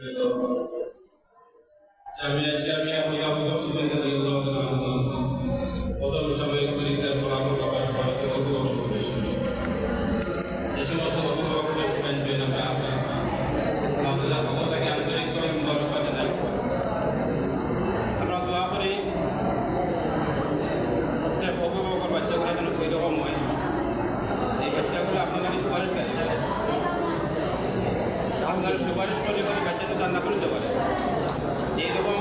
下面，下面 ajarkan yang. আপনারা সুপারিশ করে করে বাচ্চাদের রান্না করে দেওয়া যেরকম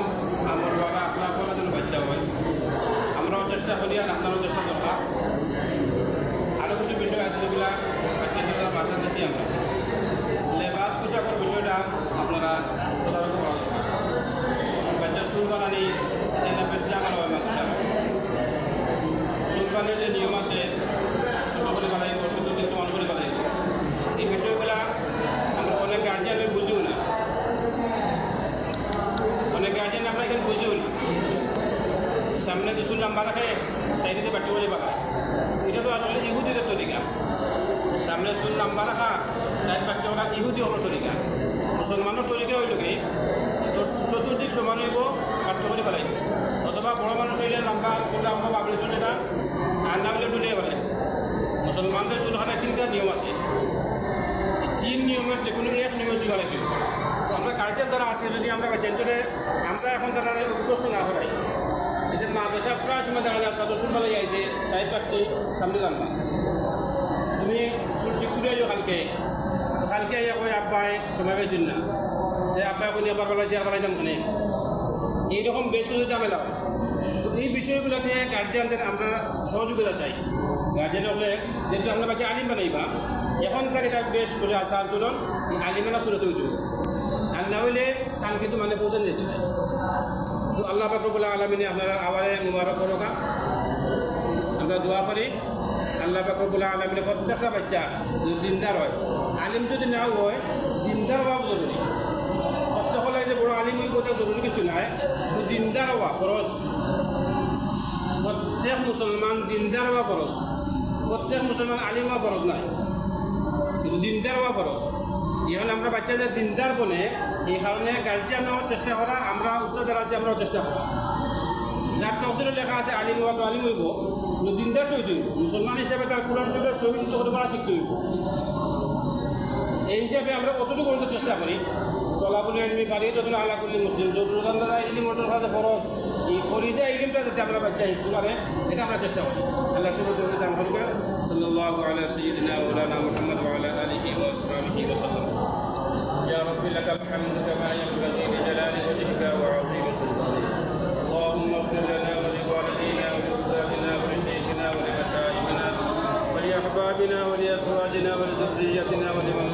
আমার বাবা, আপনার বলা যেন বাচ্চা হয়, আমরাও চেষ্টা করি আর আপনারাও চেষ্টা করবা আরও কিছু বিষয় আছে যেগুলো বাচ্চাদের বাসা দিচ্ছি আমরা লেবাস পোশাকের বিষয়টা আপনারা তদারক করা দরকার বাচ্চা চুল বানানি এটা বেশ জানা হয় বাচ্চা চুল বানানোর যে নিয়ম আছে ছোটো করে বানাই ওষুধকে সমান করে বানাই এই বিষয়গুলা আমরা অনেক গার্জিয়ানে বুঝিও না অনেক গার্জেন আমরা এখানে বুঝিও না কিছু নাম্বার রাখে সাইডে বাটি বলে পাকায় এটা তো আসলে ইহুদিদের তরিকা। সামনে চুল নাম্বার রাখা সাইড বাটি ওরা ইহুদি হলো তরিকা। মুসলমানের তরিকা হইল কি? চতুর্দিক সমান হইব কাটতে করে পেলাই অথবা বড় মানুষ হইলে নাম্বার কোনটা আমরা বাবলি চুল এটা না হইলে ডুলিয়ে পেলাই মুসলমানদের চুলখানে তিনটা নিয়ম আছে। তিন নিয়মের যে কোনো এক নিয়মের চুল লাগবে আমরা গার্জেন দ্বারা আছে, যদি আমরা বাচ্চাদের আমরা এখন তারা অভ্যস্ত না যে মাদ্রাসা প্রায় সময় দেখা যায় সদস্য বেলায় আইছে সাইড পাটটি সামনে জানবা তুমি ঠিক করে যাও কালকে। কালকে কই আব্বাই, সময় পাইছিল না। যে আব্বাই কোনি আবার বেলা, চেয়ার বেলায় যাম কোনে এইরকম বেশ কিছু ঝামেলা। তো এই বিষয়গুলোতে গার্জিয়ানদের আমরা সহযোগিতা চাই। গার্জিয়ান হলে যেহেতু আমরা বাচ্চা আলিম বানাইবা এখন তার এটা বেশ করে আসা আন্দোলন আলিমানা শুরু তৈরি আর না হইলে কাল কিন্তু মানে পৌঁছান যেতে। হয় তো আল্লাহ বাকরবুল্লা আলমিনে আপনারা আবারে মুবারক করোকা। আমরা দোয়া করি, আল্লাহ বাকরবুল্লা আলমিনে প্রত্যেকটা বাচ্চা যদি দিনদার হয় আলিম যদি নাও হয় দিনদার হওয়া জরুরি। প্রত্যেকলে যে বড় আলিম ওটা জরুরি কিছু নাই, কিন্তু দিনদার হওয়া খরচ প্রত্যেক মুসলমান দিনদার হওয়া খরচ প্রত্যেক মুসলমান আলিম হওয়া খরচ নাই। কিন্তু দিনদার এখন আমরা বাচ্চাদের দিনদার বনে এই কারণে গার্জিয়ানও চেষ্টা করা, আমরা উস্তাদার আছি, আমরাও চেষ্টা করা। যার তকদিরে লেখা আছে, আলিম হওয়া তো আলিম হইব দিনদার তো হইতে হইব। মুসলমান হিসেবে তার কোরআন শরীরের সহি শুদ্ধ হতে পারা শিখতে হইব। এই হিসাবে আমরা কতটুকু পর্যন্ত চেষ্টা করি। তলা বলে এলিমি পারি যতটা আলা করলি মুসলিম। যতটা দ্বারা ইলিম অর্জন করা ফরজ। এই করি যে ইলিমটা যাতে আমরা বাচ্চা শিখতে পারে, এটা আমরা চেষ্টা করি। আল্লাহ শুরু করে দান করবে সাল্লাল্লাহু আলা মাওলানা মুহাম্মদ يا رب لك الحمد كما ينبغي لجلال وجهك وعظيم سلطانك. اللهم اغفر لنا ولوالدينا ولأستاذنا ولشيخنا ولمشايخنا ولأحبابنا ولأزواجنا ولذريتنا ولمن